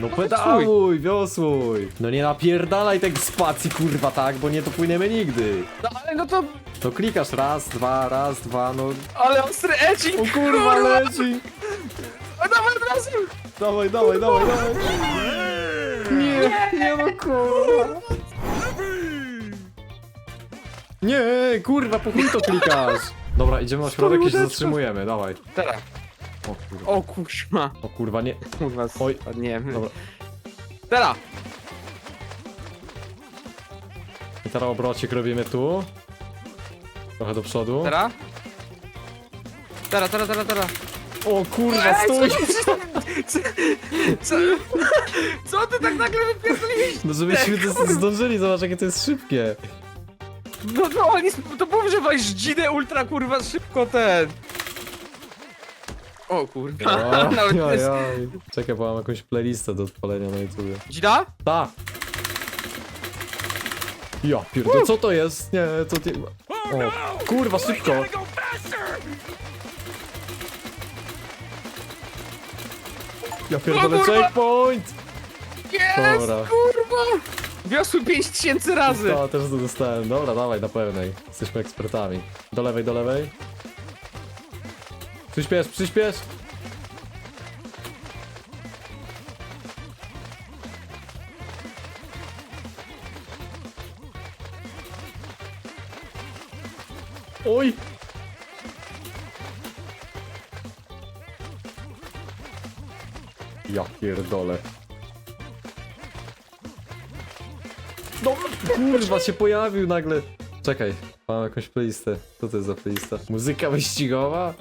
No pedałuj, wiosłuj. No nie napierdalaj tych spacji, kurwa, tak, bo nie dopłyniemy nigdy. No ale no to... To klikasz raz, dwa, raz, dwa, no... Ale ostry edging! O kurwa, leci! A dawaj od razu! Dawaj, dawaj, dawaj, dawaj! Nie, nie no kurwa! Nie, kurwa, po chuj to klikasz! Dobra, idziemy na środek i się zatrzymujemy, dawaj. Teraz. O kurwa, O kurwa. o kurwa, nie. Kurwa, Oj. spadniemy. Dobra. Teraz. I teraz obrocik robimy tu. Trochę do przodu. Teraz. Teraz, teraz, teraz, teraz. O kurwa, stój! Co, co, ty tak nagle wypierdoliłeś? No żebyśmy to zdążyli, zobacz jakie to jest szybkie. No, no, oni, to powrzewaj żdzinę ultra, kurwa, szybko ten. O kurwa, nawet Oj, jest... Czekaj, bo mam jakąś playlistę do odpalenia na YouTubie. Dzida? Ta! Ja pierdolę, co to jest? Nie, to nie... O, kurwa, szybko! Ja pierdolę, O, kurwa! checkpoint! Jest, Dobra. kurwa! Wiosły 5000 razy! To też to dostałem. Dobra, dawaj, na pełnej. Jesteśmy ekspertami. Do lewej, do lewej. Przyspiesz, przyspiesz! Oj! Ja pierdolę. No kurwa się pojawił nagle. Czekaj, mam jakąś playlistę. Co to jest za playlista? Muzyka wyścigowa?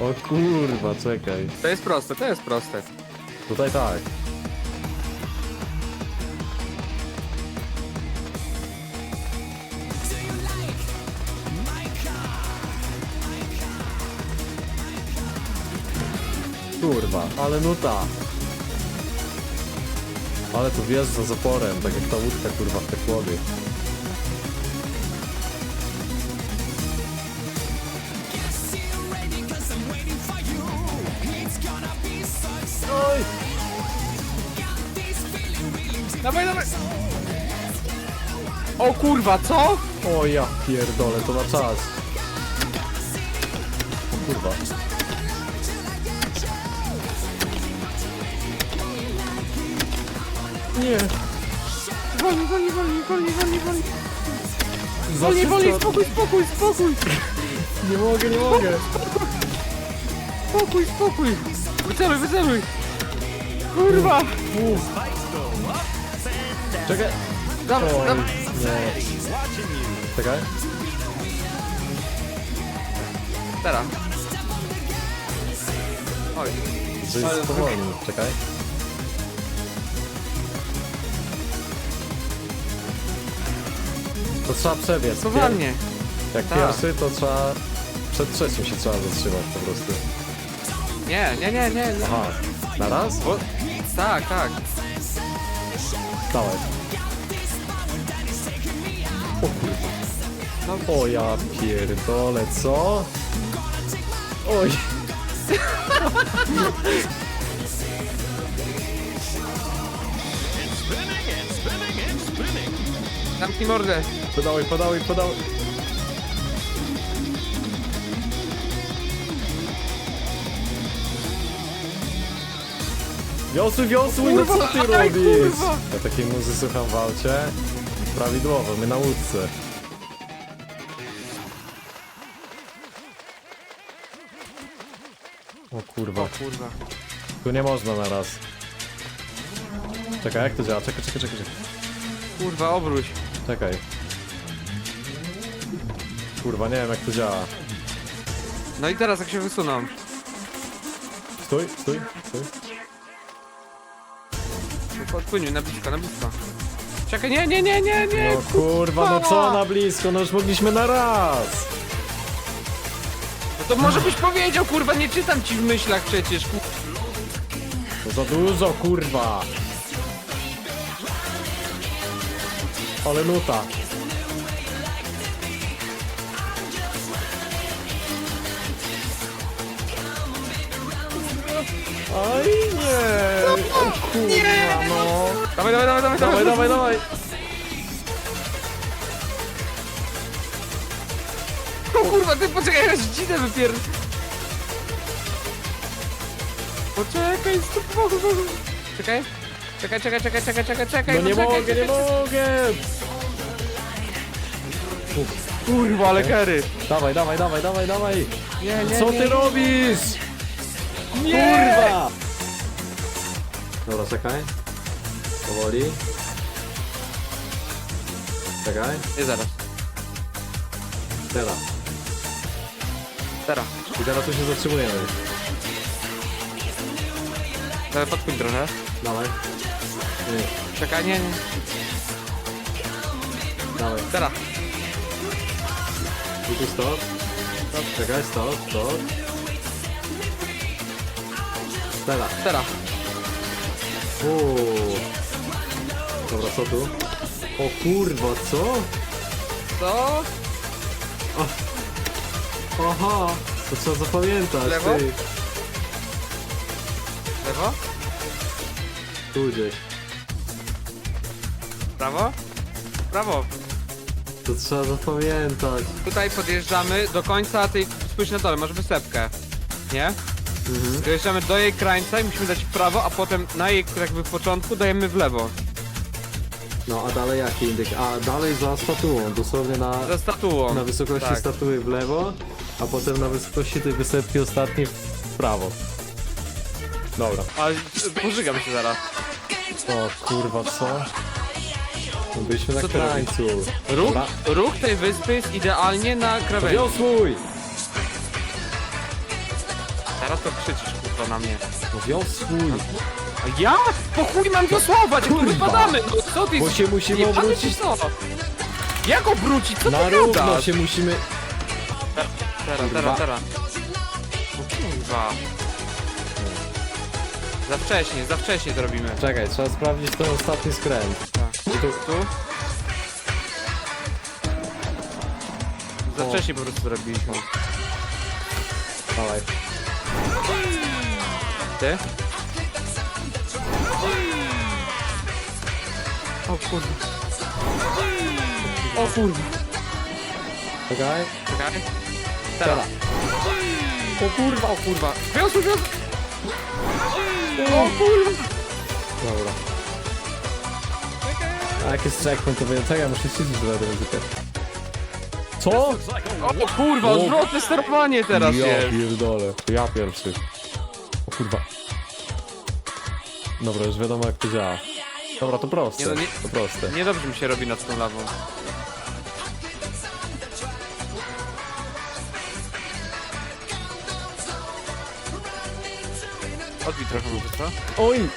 O kurwa, czekaj. To jest proste, to jest proste. Tutaj tak. Kurwa, ale nuta. Ale tu wjeżdża z oporem, tak jak ta łódka kurwa w te chłody. Dawaj, dawaj! O kurwa, co? O ja pierdolę, to na czas. O kurwa. Nie. Woli, woli, woli, woli, woli, woli. Woli, woli, spokój, spokój, spokój. Nie mogę, nie mogę. Spokój, spokój. Wyceluj, wyceluj. Kurwa. Uf. Czekaj. Dawaj, Oj, dawaj. nie. Czekaj. Teraz. Oj. Że jest. Czekaj. To trzeba przebiec. Pier- Powolnie. Jak Tak. pierwszy, to trzeba... Przed trzecim się trzeba zatrzymać po prostu. Nie, nie, nie, nie. nie. Aha. Na raz? O, tak, tak. Dawaj. O kurwa. O ja pierdolę, co? Oj. zamknij mordę. Podałaj, podałaj, podałaj. Wiosły, wiosły, no co ty aj, robisz? kurwa. Ja takiej muzy słucham w aucie. Prawidłowo, my na łódce. O kurwa, Kurwa. tu nie można na raz. Czekaj, jak to działa? Czekaj, czekaj, czekaj. czekaj. Kurwa, obróć. Czekaj. Kurwa, nie wiem jak to działa. No i teraz jak się wysuną. Stój, stój, stój. Podpłyniuj na blisko, na blisko. Czekaj, nie, nie, nie, nie, nie. No kurwa, no co na blisko, no już mogliśmy na raz. No to może byś powiedział, kurwa, nie czytam ci w myślach przecież. ku- To za dużo, kurwa. Ale nuta. Oj nie! O kurwa no! Dawaj, dawaj, dawaj, dawaj, Dawaj, dawaj, dawaj! O kurwa, ty poczekaj, ja dzinę wypier... Poczekaj, stop, Czekaj. Czekaj, czekaj, czekaj, czekaj, czekaj, czekaj. No nie czekaj, mogę, nie czekaj. mogę! Kurwa, ale kery. Dawaj, dawaj, dawaj, dawaj, dawaj! Nie, nie, Co nie, ty nie. robisz? Nie! Kurwa! Dobra, czekaj. Powoli. Czekaj. Nie, zaraz. Teraz. Teraz. I teraz tu się zatrzymujemy. Dawaj, podpój trochę. Dawaj. Nie, Czekaj, nie, nie. dawaj. Teraz. I tu stop. Stop. Czekaj, stop, stop. Teraz. Teraz. Uuu. Dobra, co tu? O kurwa, co? Co? Aha! To trzeba zapamiętać, Lewo? ty. Lewo? Tu gdzieś. Prawo? Prawo. To trzeba zapamiętać. Tutaj podjeżdżamy do końca tej... Spójrz na dole, masz wysepkę. Nie? Mhm. Dojeżdżamy do jej krańca i musimy dać w prawo, a potem na jej jakby początku dajemy w lewo. No a dalej jaki indyk? A dalej za statuą, dosłownie na, Za statuą. na wysokości tak. statuły w lewo, a potem na wysokości tej wysepki ostatniej w prawo. Dobra. A pożygam się zaraz. O kurwa, co? No Byliśmy na Co ty robisz? krańcu. Ruch, Dobra. ruch tej wyspy jest idealnie na krawędzi. Wiosłuj! Teraz to krzyczysz kurwa na mnie. No wiosłuj! A ja? Po chuj mam wiosłować, jak tu Kurwa. wypadamy! No co ty Bo się musimy jebany obrócić. czy co? Jak obrócić? Co Na ty równo gadasz? się musimy... Teraz, Kurwa. teraz, teraz. O kurwa. Za wcześnie, za wcześnie to robimy. Czekaj, trzeba sprawdzić ten ostatni skręt. Tak. I tu... Tu? Za O. wcześnie po prostu to robiliśmy. Dawaj. Ty? O kurwa. O kurwa. Czekaj. Czekaj. Teraz. O kurwa! O kurwa. Wiosło, wiosło. O kurwa. Dobra. A jak jest checkpoint, to wiem. Czekaj, muszę śledzić do muzykę. Co? O kurwa, O. odwrotne sterowanie teraz ja jest. pierdolę. Ja pierwszy. O kurwa. Dobra, już wiadomo jak to działa. Dobra, to proste. Nie no, nie- To proste. Niedobrze mi się robi nad tą lawą. Odbij trochę może, co? Oj!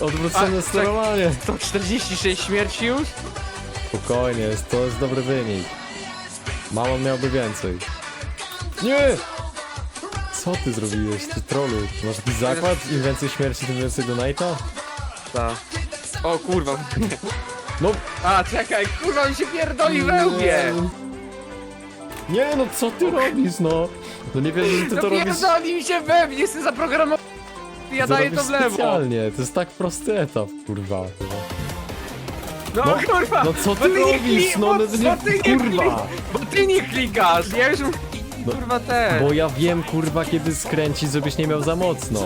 Odwrócone A, sterowanie. 146 śmierci już? Spokojnie, jest, to jest dobry wynik. Mamon miałby więcej. Nie! Co ty zrobiłeś, ty trollu? Masz jakiś zakład? Im więcej śmierci, tym więcej donate'a? Tak. O kurwa. No, A, czekaj, kurwa mi się pierdoli we łbie. Nie no, co ty robisz, no? No nie wierzę, że ty No to robisz... pierdoli mi się we mnie, jestem zaprogramowany. Ja to daję robisz to w lewo. specjalnie, to jest tak prosty etap, kurwa. No, No, kurwa. no co bo ty nie robisz, kli- no, bo, no bo ty nie kurwa. kli- Bo ty nie klikasz, ja już... No, Kurwa te. Bo ja wiem, kurwa, kiedy skręcić, żebyś nie miał za mocno.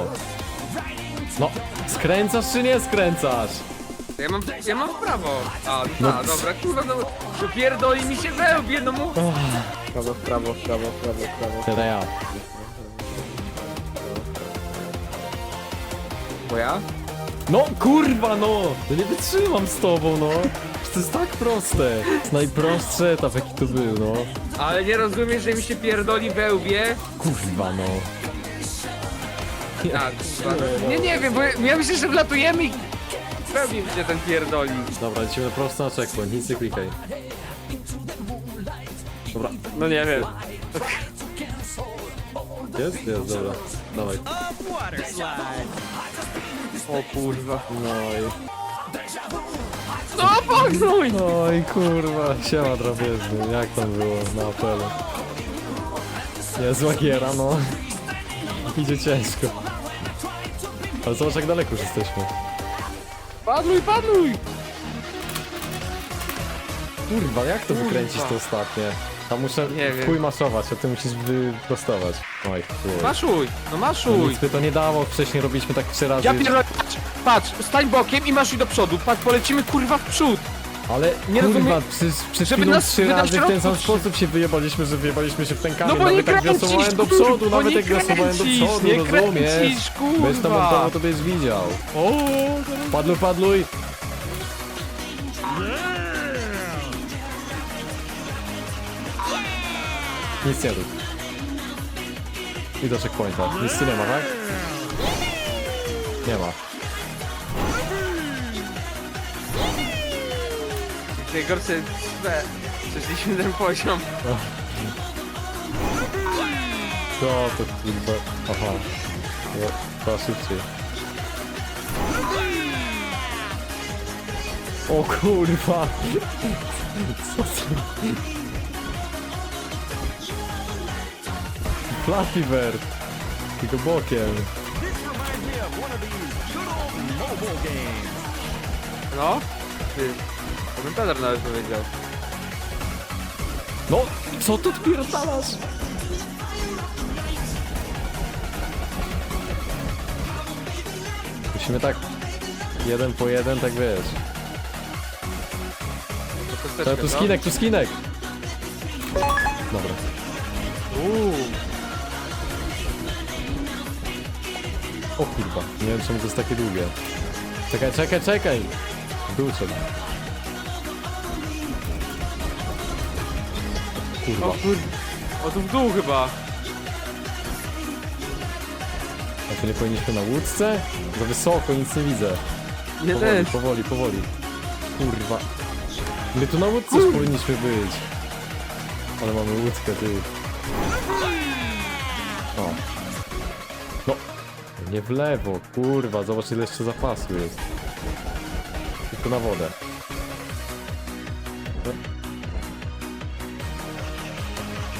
No, skręcasz czy nie skręcasz? Ja mam, ja mam w prawo. A, No no, dobra, kurwa, no, no pierdoli mi się we łbie, no mu... Prawo, prawo, prawo, prawo, prawo. Teraz ja. Bo ja? No kurwa no! No nie wytrzymam z tobą no! To jest tak proste! To jest najprostszy etap jaki to był no. Ale nie rozumiesz, że mi się pierdoli we łbie? Kurwa no. A, kurwa. no. Nie, nie wiem, bo ja, ja myślę, że wlatujemy i... We łbie mi się ten pierdoli. Dobra, lecimy prosto na checkpoint, nic nie klikaj. Dobra, No nie wiem. jest? Jest, dobra. Dawaj. O kurwa. No i... No pognuj! No i kurwa, siema drapieżny, jak tam było na apelu? Niezła giera, no. Idzie ciężko. Ale zobacz jak daleko już jesteśmy. Padluj, padluj! Kurwa, jak to wykręcić to ostatnie? Tam muszę Nie w wiem. chuj maszować, a ty musisz wyprostować. Oj, chuj. Maszuj, no No maszuj. nic by to nie dało, wcześniej robiliśmy tak trzy razy. Ja pierdolę, patrz, patrz, stań bokiem i maszuj do przodu. Patrz, polecimy kurwa w przód. Ale Nie kurwa, rozumiem- przecież przed żeby nas trzy wydać razy w ten sam środków- sposób się wyjebaliśmy, że wyjebaliśmy się w ten kamień. No bo nie nawet jak kręcisz, wiosłowałem do kurwa, przodu, nawet nie jak wiosłowałem do kręcisz, przodu, nie rozumiesz? kręcisz, kurwa. Bez to montowo to byś widział. O, Padluj, padluj! Nic nie rób. I do checkpointa. Nic tu nie ma, tak? Nie ma. Najgorsze, we, przeszliśmy ten poziom. Co to kurwa? Aha. No, chyba szybciej. O kurwa! Co to? Flappy Bird! Tylko bokiem. No, ty, komentator nawet powiedział. No! Co tu odpierdalasz? Musimy tak jeden po jeden, tak wiesz. To tu co? skinek, tu skinek! Dobra. Uuu, O kurwa, nie wiem czemu to jest takie długie. Czekaj, czekaj, czekaj! Trzeba. Kurwa. o kur... O tu w dół chyba. A to nie powinniśmy na łódce? Za wysoko, nic nie widzę. Nie Powoli, też. powoli, powoli. Kurwa. My tu na łódce już powinniśmy być. Ale mamy łódkę, ty. O. Nie w lewo, kurwa. Zobacz ile jeszcze zapasu jest. Tylko na wodę.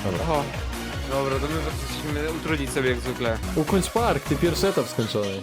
Dobra. Oho. Dobra, to my musimy utrudnić sobie jak zwykle. Ukończ park, ty pierwszy etap skończony.